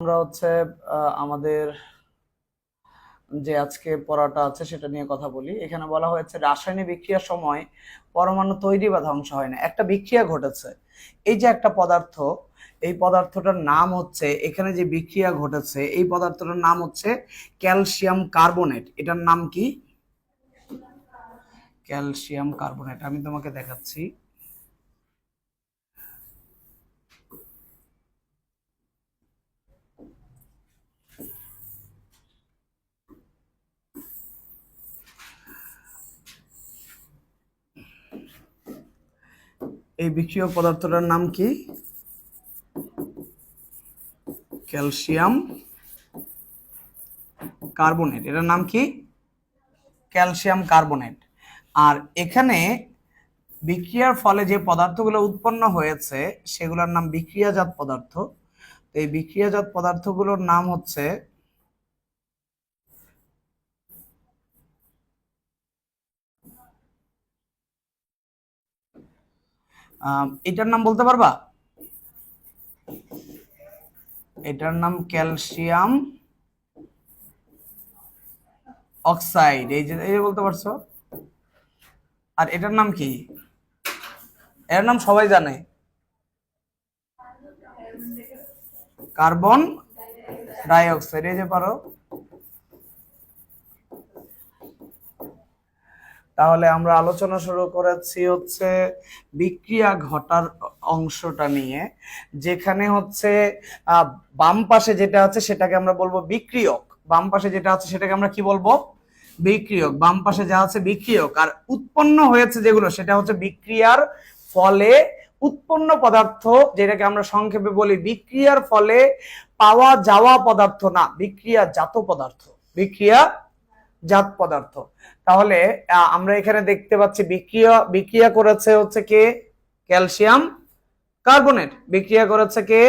আমরা হচ্ছে আমাদের যে আজকে পড়াটা আছে সেটা নিয়ে কথা বলি। এখানে বলা হয়েছে, রাসায়নিক বিক্রিয়ার সময় পরমাণু তৈরি বা ধ্বংস হয় না। একটা বিক্রিয়া ঘটেছে। এই যে একটা পদার্থ, এই পদার্থটার নাম হচ্ছে, এখানে যে বিক্রিয়া ঘটেছে, এই পদার্থটার নাম হচ্ছে ক্যালসিয়াম কার্বনেট। এটার নাম কি? Calcium carbonate. আমি তোমাকে দেখাচ্ছি। এই বিক্রিয়ক পদার্থটার নাম কি? Calcium carbonate. এটার নাম কি? Calcium carbonate. আর এখানে বিক্রিয়ার ফলে যে পদার্থগুলো উৎপন্ন হয়েছে, সেগুলোর নাম বিক্রিয়াজাত পদার্থ। তো এই বিক্রিয়াজাত পদার্থগুলোর নাম হচ্ছে এটার নাম বলতে পারবা? এটার নাম ক্যালসিয়াম অক্সাইড। এই যে, এই বলতে পারছ। আর এটার নাম কি? এর নাম সবাই জানে। কার্বন ডাই অক্সাইড এই যে পারো। তাহলে আমরা আলোচনা শুরু করেছি হচ্ছে বিক্রিয়া ঘটার অংশটা নিয়ে, যেখানে হচ্ছে বাম পাশে যেটা আছে সেটাকে আমরা বলব বিক্রিয়ক। বাম পাশে যেটা আছে সেটাকে আমরা কি বলব? বিক্রিয়ক। বাম পাশে যা আছে বিক্রিয়ক। আর উৎপন্ন হয়েছে যেগুলো, সেটা হচ্ছে বিক্রিয়ার ফলে উৎপন্ন পদার্থ, যেটাকে আমরা সংক্ষেপে বলি বিক্রিয়ার ফলে পাওয়া যাওয়া পদার্থ না বিক্রিয়া জাত পদার্থ। বিক্রিয়া জাত পদার্থ। তাহলে আমরা এখানে দেখতে পাচ্ছি বিক্রিয়া বিক্রিয়া করেছে হচ্ছে কে? Calcium carbonate. বিক্রিয়া করেছে কে?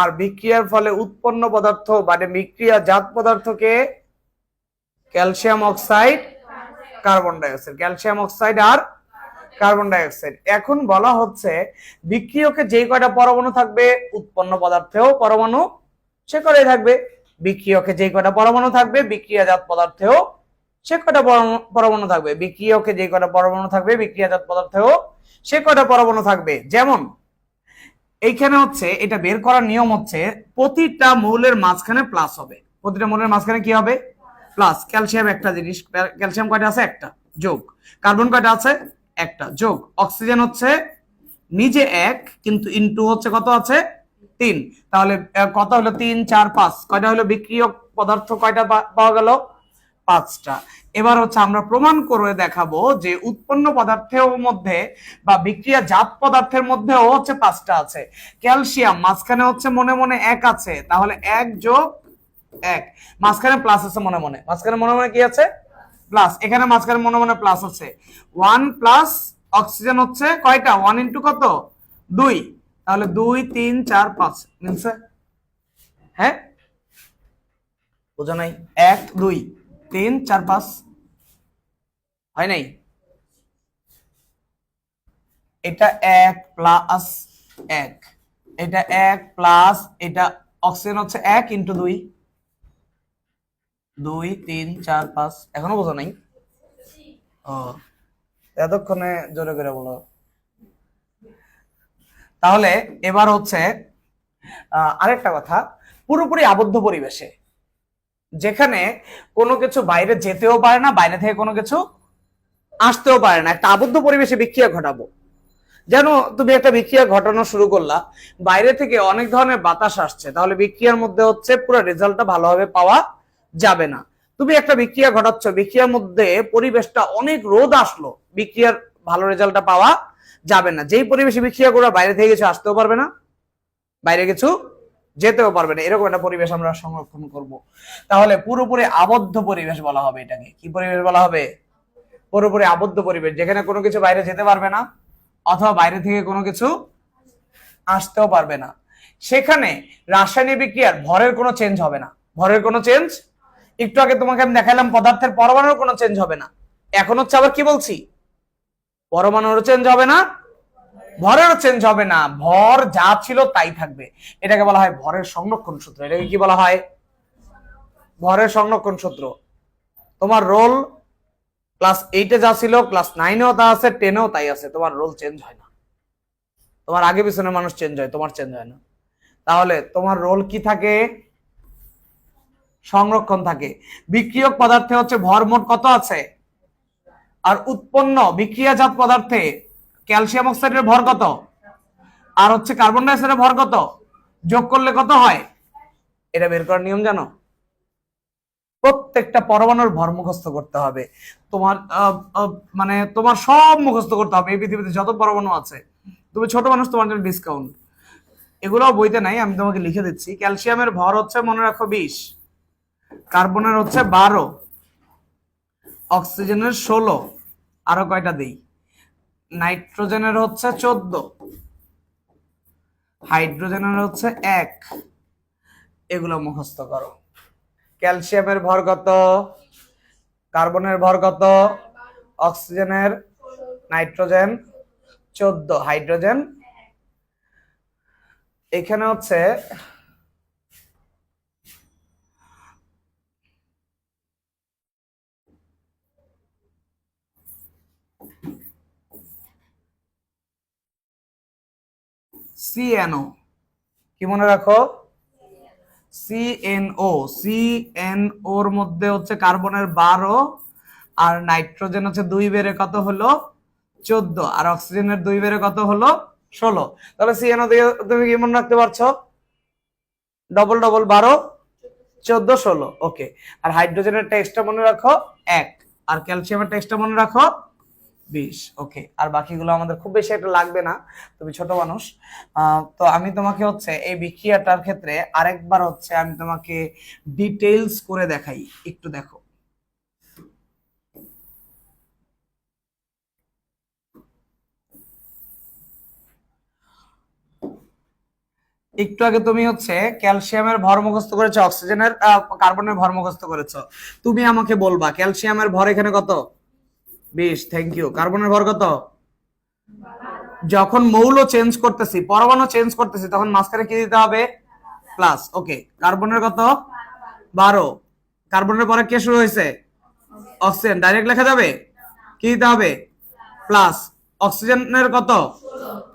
আর বিক্রিয়ার ফলে উৎপন্ন পদার্থ মানে বিক্রিয়া জাত পদার্থকে calcium oxide, carbon dioxide. Calcium oxide আর কার্বন ডাইঅক্সাইড। এখন বলা হচ্ছে, বিক্রিয়কে যে কয়টা পরমাণু থাকবে? উৎপন্ন পদার্থেও পরমাণু সে কটাই থাকবে? বিক্রিয়কে যে কয়টা পরমাণু থাকবে, বিক্রিয়াজাত পদার্থেও সে কয়টা পরমাণু- থাকবে? বিক্রিয়কে যে কয়টা পরমাণু থাকবে, বিক্রিয়াজাত পদার্থেও সে কয়টা পরমাণু থাকবে? যেমন, এইখানে হচ্ছে, এটা বের করার নিয়ম হচ্ছে, প্রতিটা মৌলের মাঝখানে প্লাস হবে। প্রতিটা মৌলের মাঝখানে কি হবে? প্লাস ক্যালসিয়াম একটা জিনিস, ক্যালসিয়াম কয়টা আছে? একটা। যোগ। কার্বন কয়টা আছে? একটা। যোগ। অক্সিজেন হচ্ছে নিজে এক, কিন্তু ইনটু হচ্ছে কত আছে? তিন। তাহলে কত হলো? তিন, চার, পাঁচ। কয়টা হলো? বিক্রিয়ক পদার্থ কয়টা পাওয়া গেল? পাঁচটা। এবার হচ্ছে আমরা প্রমাণ করে দেখাবো যে উৎপন্ন পদার্থের মধ্যে বা বিক্রিয়া জাত পদার্থের মধ্যেও হচ্ছে পাঁচটা আছে। ক্যালসিয়াম মাঝখানে হচ্ছে মনে মনে এক আছে। তাহলে এক যোগ এক। মাঝখানে প্লাস আছে মনে মনে। মাঝখানে মনে মনে কি আছে? প্লাস। এখানে মাঝখানে মনে মনে প্লাস আছে। ওয়ান প্লাস অক্সিজেন হচ্ছে কয়টা? ওয়ান ইন্টু কত? দুই। তাহলে দুই, তিন, চার, পাঁচ মিলছে হ্যাঁ? বোঝা নাই? এক, দুই, তিন, চার, পাঁচ। হয় নাই? এটা এক প্লাস এক। এটা এক প্লাস এটা অক্সিজেন হচ্ছে এক ইন্টু দুই। দুই, তিন, চার, পাঁচ। এখনও বোঝা নাই? ও, এতক্ষণে জোরে করে বলো। তাহলে এবার হচ্ছে আরেকটা কথা, পুরোপুরি আবদ্ধ পরিবেশে, যেখানে কোনো কিছু বাইরে যেতেও পারে না, বাইরে থেকে কোনো কিছু আসতেও পারে না। একটা আবদ্ধ পরিবেশে বিক্রিয়া ঘটাবো। যেন তুমি একটা বিক্রিয়া ঘটানো শুরু করলা, বাইরে থেকে অনেক ধরনের বাতাস আসছে, তাহলে বিক্রিয়ার মধ্যে হচ্ছে পুরো রেজাল্টটা ভালোভাবে পাওয়া যাবে না। তুমি একটা বিক্রিয়া ঘটাচ্ছ, বিক্রিয়ার মধ্যে পরিবেশটা অনেক রোদ আসলো, বিক্রিয়ার ভালো রেজাল্টটা পাওয়া যাবে না। যেই পরিবেশে বিক্রিয়া করে বাইরে থেকে কিছু আসতেও পারবে না, বাইরে কিছু যেতেও পারবে না। এরকম একটা পরিবেশ আমরা সংরক্ষণ করব। তাহলে পুরোপুরি আবদ্ধ পরিবেশ বলা হবে এটাকে। কি পরিবেশ বলা হবে? পুরোপুরি আবদ্ধ পরিবেশ। যেখানে কোনো কিছু বাইরে যেতে পারবে না, অথবা বাইরে থেকে কোনো কিছু আসতেও পারবে না। সেখানে রাসায়নিক বিক্রিয়ার ভরের কোনো চেঞ্জ হবে না। ভরের কোনো চেঞ্জ একটু আগে তোমাকে আমি দেখালাম, পদার্থের পরমাণুর কোনো চেঞ্জ হবে না। এখন হচ্ছে আবার কি বলছি? পরমাণুর চেঞ্জ হবে না ভরেরও চেঞ্জ হবে না, ভর যা ছিল তাই থাকবে। এটাকে বলা হয় ভরের সংরক্ষণ সূত্র। এটাকে কি বলা হয়? ভরের সংরক্ষণ সূত্র। তোমার রোল ক্লাস এইটে যা ছিল ক্লাস নাইনেও তা আছে টেনেও তাই আছে, তোমার রোল চেঞ্জ হয় না। তোমার আগে পিছনে মানুষ চেঞ্জ হয়, তোমার চেঞ্জ হয় না। তাহলে তোমার রোল কি থাকে? সংরক্ষণ থাকে। বিক্রিয়ক পদার্থে হচ্ছে ভর মোট কত আছে? আর উৎপন্ন বিক্রিয়াজাত পদার্থে ক্যালসিয়াম অক্সাইডের ভর কত? আর হচ্ছে কার্বন ডাই অক্সাইডের ভর কত? যোগ করলে কত হয়? এটা বের করার নিয়ম জানো? প্রত্যেকটা পরমাণুর ভর মুখস্থ করতে হবে। তোমার মানে তোমার সব মুখস্থ করতে হবে এই পৃথিবীতে যত পরমাণু আছে। তুমি ছোট মানুষ, তোমার জন্য ডিসকাউন্ট এগুলোও বইতে নাই, আমি তোমাকে লিখে দিচ্ছি। ক্যালসিয়ামের ভর হচ্ছে, মনে রাখো, বিশ। কার্বনের হচ্ছে বারো। অক্সিজেনের ষোলো। আরও কয়টা দেই? নাইট্রোজেনের হচ্ছে চোদ্দ। হাইড্রোজেনের হচ্ছে এক। এগুলো মুখস্থ করো। ক্যালসিয়ামের ভর কত? কার্বনের ভর কত? অক্সিজেনের নাইট্রোজেন চোদ্দ। হাইড্রোজেন? এখানে হচ্ছে সিএনও কি মনে রাখো? সিএনও সিএনওর মধ্যে হচ্ছে কার্বনের বারো, আর নাইট্রোজেন হচ্ছে দুই বেড়ে কত হলো? চোদ্দ, আর অক্সিজেনের দুই বেড়ে কত হলো? ষোলো। তাহলে সিএনও দিয়ে তুমি কি মনে রাখতে পারছ? ডবল ডবল বারো, চোদ্দ, ষোলো। ওকে। আর হাইড্রোজেনের টেক্সটটা মনে রাখো? এক। আর ক্যালসিয়ামের টেক্সটটা মনে রাখো? বিশ ওকে আর বাকিগুলো আমাদের খুব বেশি একটা লাগবে না, তুমি ছোট মানুষ। তো আমি তোমাকে হচ্ছে এই বিক্রিয়াটার ক্ষেত্রে আরেকবার হচ্ছে আমি তোমাকে ডিটেইলস করে দেখাই, একটু দেখো। একটু আগে তুমি হচ্ছে ক্যালসিয়ামের ভর করেছ, অক্সিজেনের কার্বনের ভর করেছ। তুমি আমাকে বলবা, ক্যালসিয়ামের ভর এখানে কত? বেশ থ্যাংক ইউ কার্বনের ভর কত? যখন মৌল চেঞ্জ করতেছি, পরমাণু চেঞ্জ করতেছি, তখন মাঝখানে কি দিতে হবে? প্লাস ওকে কার্বনের কত? বারো। কার্বনের পরে কে শুরু হয়েছে? অক্সিজেন ডাইরেক্ট লেখা যাবে? কি দিতে হবে? প্লাস অক্সিজেনের কত?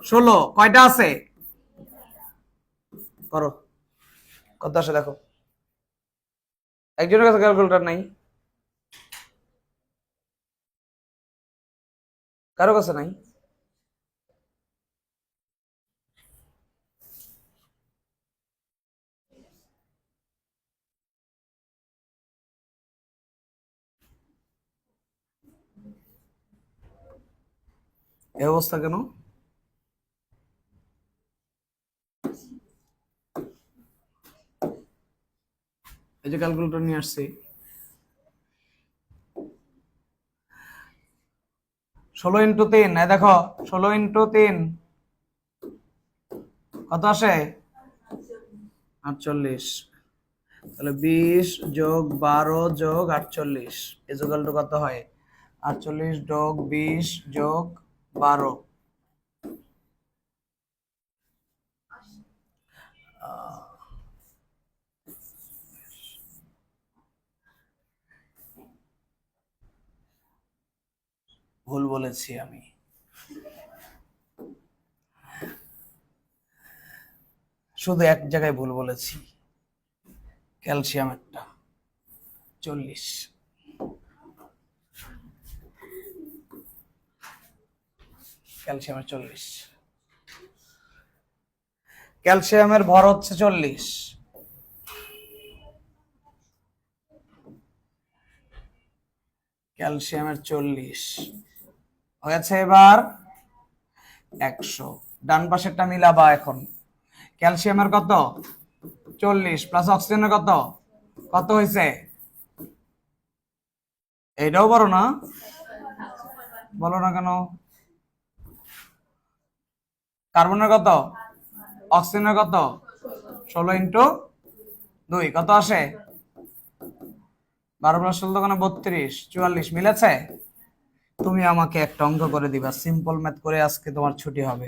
ষোলো। কয়টা আছে? করো। কত আসে দেখো। একজনের কাছে ক্যালকুলেটর নাই। কারও কাছে নাই? এই অবস্থা কেন? এই যে ক্যালকুলেটর নিয়ে আসছি। ষোলো ইন্টু তিন দেখো, ষোলো ইন্টু তিন। কত আসে? আটচল্লিশ। তাহলে বিশ যোগ বারো যোগ আটচল্লিশ ইজুকাল টু কত হয়? আটচল্লিশ যোগ বিশ যোগ বারো। ভুল বলেছি আমি। শুধু এক জায়গায় ভুল বলেছি। ক্যালসিয়ামেরটা। চল্লিশ। ক্যালসিয়ামের চল্লিশ। ক্যালসিয়ামের ভর হচ্ছে চল্লিশ। ক্যালসিয়ামের চল্লিশ। হয়েছে এবার একশো। ডান পাশেরটা মিলাবা এখন। ক্যালসিয়ামের কত? চল্লিশ প্লাস অক্সিজেনের কত? কত হয়েছে? এইটাও বলো না। বলো না কেন? কার্বনের কত? অক্সিজেনের কত? ষোলো ইন্টু দুই, কত আসে? বারো প্লাস ষোলো দোকানে বত্রিশ, চুয়াল্লিশ, মিলেছে? তুমি আমাকে একটা অঙ্ক করে দিবা। সিম্পল ম্যাথ করে আজকে তোমার ছুটি হবে।